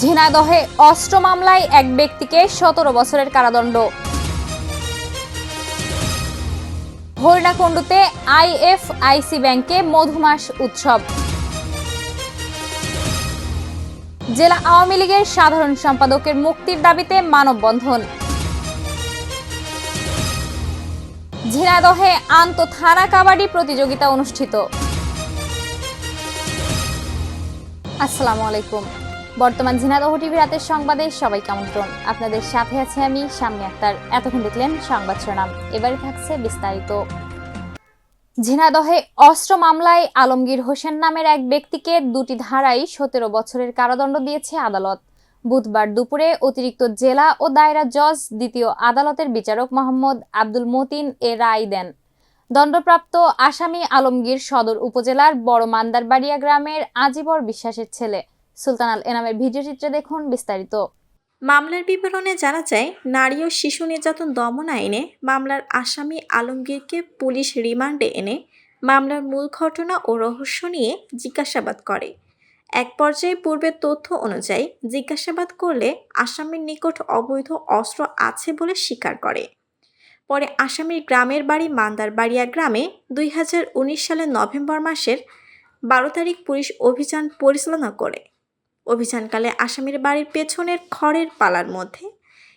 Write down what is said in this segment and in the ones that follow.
ঝিনাইদহে অস্ত্র মামলায় এক ব্যক্তিকে সতেরো বছরের কারাদণ্ড। হরিণাকুণ্ডুতে আইএফআইসি ব্যাংকে মধুমাস উৎসব। জেলা আওয়ামী লীগের সাধারণ সম্পাদকের মুক্তির দাবিতে মানববন্ধন। ঝিনাদহে আন্ত থানা কাবাডি প্রতিযোগিতা অনুষ্ঠিত। আসসালামু আলাইকুম। বর্তমান ঝিনাদহ টিভি রাতের সংবাদে সবাইকে আমন্ত্রণ। আপনাদের সাথে আছে আমি শাম্মী আক্তার। এতক্ষণ দেখলেন সংবাদ শিরোনাম। এবারে থাকছে বিস্তারিত। ঝিনাদহে অস্ত্র মামলায় আলমগীর হোসেন নামের এক ব্যক্তিকে দুটি ধারায় সতেরো বছরের কারাদণ্ড দিয়েছে আদালত। বুধবার দুপুরে অতিরিক্ত জেলা ও দায়রা জজ দ্বিতীয় আদালতের বিচারক মোহাম্মদ আব্দুল মতিন এ রায় দেন। দণ্ডপ্রাপ্ত আসামি আলমগীর সদর উপজেলার বড় মান্দারবাড়িয়া গ্রামের আজিবর বিশ্বাসের ছেলে। সুলতান আল এনামের ভিডিও চিত্রে দেখুন বিস্তারিত। মামলার বিবরণে জানা যায়, নারী ও শিশু নির্যাতন দমন আইনে মামলার আসামি আলমগীরকে পুলিশ রিমান্ডে এনে মামলার মূল ঘটনা ও রহস্য নিয়ে জিজ্ঞাসাবাদ করে। এক পর্যায়ে পূর্বের তথ্য অনুযায়ী জিজ্ঞাসাবাদ করলে আসামির নিকট অবৈধ অস্ত্র আছে বলে স্বীকার করে। পরে আসামির গ্রামের বাড়ি মান্দারবাড়িয়া গ্রামে দুই হাজার উনিশ সালের নভেম্বর মাসের বারো তারিখ পুলিশ অভিযান পরিচালনা করে। অভিযানকালে আসামির বাড়ির পেছনের খড়ের পালার মধ্যে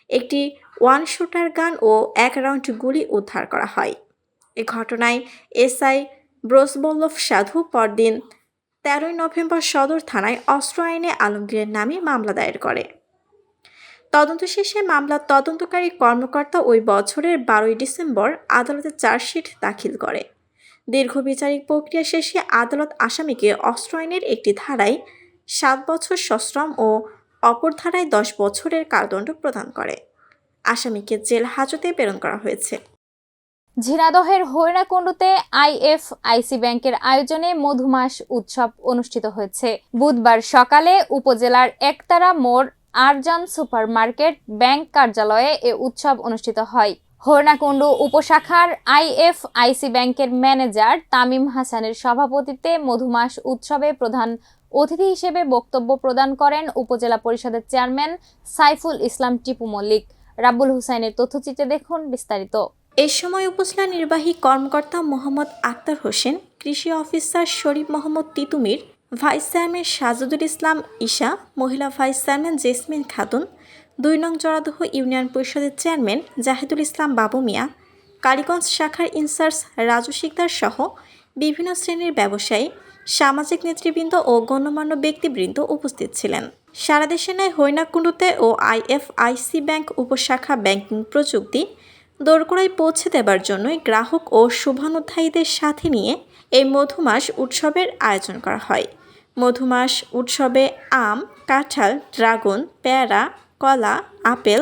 একটি ওয়ান শুটার গান ও এক রাউন্ড গুলি উদ্ধার করা হয়। এ ঘটনায় এসআই ব্রোসবল্লভ সাধু পরদিন তেরোই নভেম্বর সদর থানায় অস্ত্র আইনে আলমগীরের নামে মামলা দায়ের করে। তদন্ত শেষে মামলার তদন্তকারী কর্মকর্তা ওই বছরের বারোই ডিসেম্বর আদালতে চার্জশিট দাখিল করে। দীর্ঘ বিচারিক প্রক্রিয়া শেষে আদালত আসামিকে অস্ত্র আইনের একটি ধারায় সাত বছর সশ্রম ও অপর ধারায় দশ বছরের কারাদণ্ড প্রদান করে। আসামিকে জেল হাজতে প্রেরণ করা হয়েছে। ঝিনাদহের হরিণাকুণ্ডুতে আইএফআইসি ব্যাংকের আয়োজনে মধুমাস উৎসব অনুষ্ঠিত হয়েছে। বুধবার সকালে উপজেলার একতারা মোড় আরজান সুপারমার্কেট ব্যাংক কার্যালয়ে এ উৎসব অনুষ্ঠিত হয়। হরিণাকুণ্ডু উপশাখার আইএফআইসি ব্যাংকের ম্যানেজার তামিম হাসানের সভাপতিত্বে মধুমাস উৎসবে প্রধান অতিথি হিসেবে বক্তব্য প্রদান করেন উপজেলা পরিষদের চেয়ারম্যান সাইফুল ইসলাম টিপু মল্লিক। রাব্বুল হুসাইনের তথ্যচিত্রে দেখুন বিস্তারিত। এ সময় উপজেলা নির্বাহী কর্মকর্তা মোহাম্মদ আক্তার হোসেন, কৃষি officer Sharif Mohammad Titumir, vice chairman Sajudul Islam Isha, মহিলা ভাইস চেয়ারম্যান জেসমিন খাতুন দুই নং জরাদহ ইউনিয়ন পরিষদের চেয়ারম্যান জাহিদুল ইসলাম বাবু মিয়া, কালীগঞ্জ শাখার ইনচার্জ রাজু শিকদার সহ বিভিন্ন শ্রেণির ব্যবসায়ী, সামাজিক নেতৃবৃন্দ ও গণ্যমান্য ব্যক্তিবৃন্দ উপস্থিত ছিলেন। সারা দেশে নয় হরিণাকুণ্ডুতে ও আইএফআইসি ব্যাংক উপশাখা ব্যাংকিং প্রযুক্তি। দোরগোড়ায় পৌঁছে দেবার জন্যই গ্রাহক ও শুভানুধ্যায়ীদের সাথে নিয়ে এই মধুমাস উৎসবের আয়োজন করা হয়। মধুমাস, উৎসবে আম, কাঁঠাল, ড্রাগন, পেয়ারা কলা, আপেল,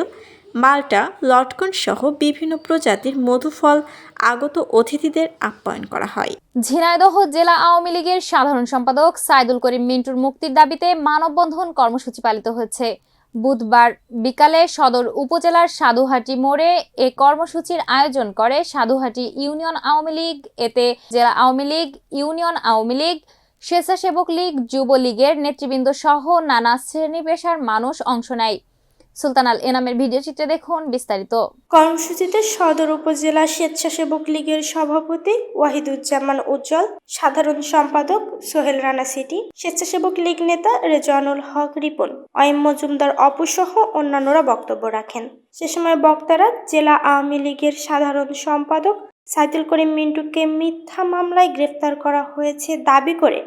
মাল্টা, লটকন সহ বিভিন্ন প্রজাতির মধুফল আগত অতিথিদের আপ্যায়ন করা হয়। ঝিনাইদহ জেলা আওয়ামী লীগের সাধারণ সম্পাদক সাইদুল করিম মিন্টুর মুক্তির দাবিতে মানববন্ধন কর্মসূচি পালিত হয়েছে। বুধবার বিকালে সদর উপজেলার সাধুহাটি মোড়ে এ কর্মসূচির আয়োজন করে সাধুহাটি ইউনিয়ন আওয়ামী লীগ। এতে জেলা আওয়ামী লীগ, ইউনিয়ন আওয়ামী লীগ, স্বেচ্ছাসেবক লীগ যুবলীগের নেতৃবৃন্দ সহ নানা শ্রেণি পেশার মানুষ অংশ নেয়। সুলতান আল এনামের ভিডিও চিত্রে দেখুন বিস্তারিত। কর্মসূচিতে সদর উপজেলা স্বেচ্ছাসেবক লীগের সভাপতি ওয়াহিদুজ্জামান উজ্জ্বল, সাধারণ সম্পাদক সোহেল রানা সিটি, স্বেচ্ছাসেবক লীগ নেতা রেজওয়ানুল হক রিপন অয়েম মজুমদার অপুসহ অন্যান্যরা বক্তব্য রাখেন। সে সময় বক্তারা জেলা আওয়ামী লীগের সাধারণ সম্পাদক সাইদুল করিম মিন্টুকে মিথ্যা মামলায় গ্রেফতার করা হয়েছে দাবি করে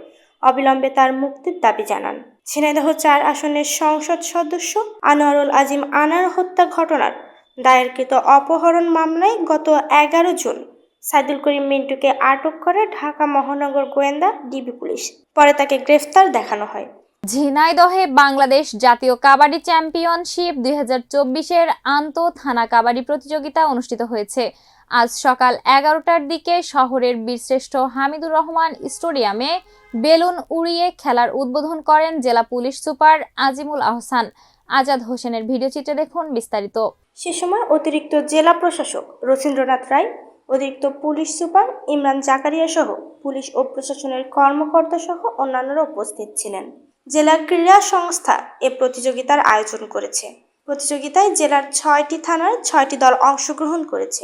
অবিলম্বে তার মুক্তির দাবি জানান। ঝিনাইদহ চার আসনের সংসদ সদস্য আনোয়ারুল আজিম আনার হত্যা ঘটনার দায়েরকৃত অপহরণ মামলায় গত এগারো জুন সাইদুল করিম মিন্টুকে আটক করে ঢাকা মহানগর গোয়েন্দা, ডিবি পুলিশ। পরে তাকে গ্রেফতার দেখানো হয়। ঝিনাইদহে বাংলাদেশ জাতীয় কাবাডি চ্যাম্পিয়নশিপ দুই চব্বিশের আন্ত থানা কাবাডি প্রতিযোগিতা অনুষ্ঠিত হয়েছে। আজ সকাল এগারোটার দিকে শহরের বীরশ্রেষ্ঠ হামিদুর রহমান স্টেডিয়ামে বেলুন উড়িয়ে খেলার উদ্বোধন করেন জেলা পুলিশ সুপার আজিমুল আহসান। আজাদ হোসেনের ভিডিও চিত্রে দেখুন বিস্তারিত। সে সময় অতিরিক্ত জেলা প্রশাসক রথীন্দ্রনাথ রায়, অতিরিক্ত পুলিশ সুপার ইমরান জাকারিয়া সহ পুলিশ ও প্রশাসনের কর্মকর্তা সহ অন্যান্যরা উপস্থিত ছিলেন। জেলা ক্রীড়া সংস্থা এ প্রতিযোগিতার আয়োজন করেছে। প্রতিযোগিতায় জেলার ছয়টি থানার ছয়টি দল অংশগ্রহণ করেছে।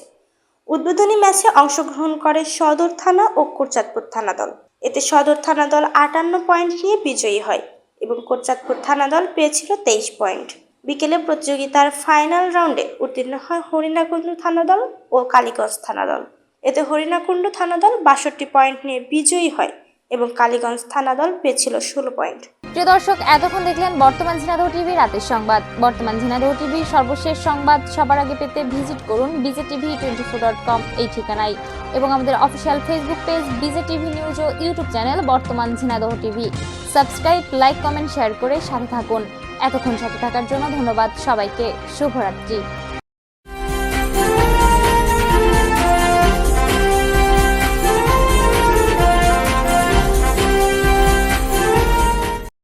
উদ্বোধনী ম্যাচে অংশগ্রহণ করে সদর থানা ও কোরচাঁদপুর থানা দল এতে সদর থানা দল আটান্ন পয়েন্ট নিয়ে বিজয়ী হয় এবং কোরচাঁদপুর থানা দল পেয়েছিল তেইশ পয়েন্ট। বিকেলে প্রতিযোগিতার ফাইনাল রাউন্ডে উত্তীর্ণ হয় হরিণাকুণ্ড থানা দল ও কালীগঞ্জ থানা দল এতে হরিণাকুণ্ড থানা দল বাষট্টি পয়েন্ট নিয়ে বিজয়ী হয় এবং কালীগঞ্জ থানা দল পেয়েছিল ষোলো পয়েন্ট। প্রিয় দর্শক, এতক্ষণ দেখলেন বর্তমান ঝিনাদহ টিভি রাতের সংবাদ। বর্তমান ঝিনাদহ টিভির সর্বশেষ সংবাদ সবার আগে পেতে ভিজিট করুন BJ TV twenty four dot com এই ঠিকানায়। এবং আমাদের official Facebook page BJ TV news ও ইউটিউব চ্যানেল বর্তমান Jhenaidah TV. Subscribe, like, comment, share করে সাথে থাকুন। এতক্ষণ সাথে থাকার জন্য ধন্যবাদ সবাইকে। শুভরাত্রি।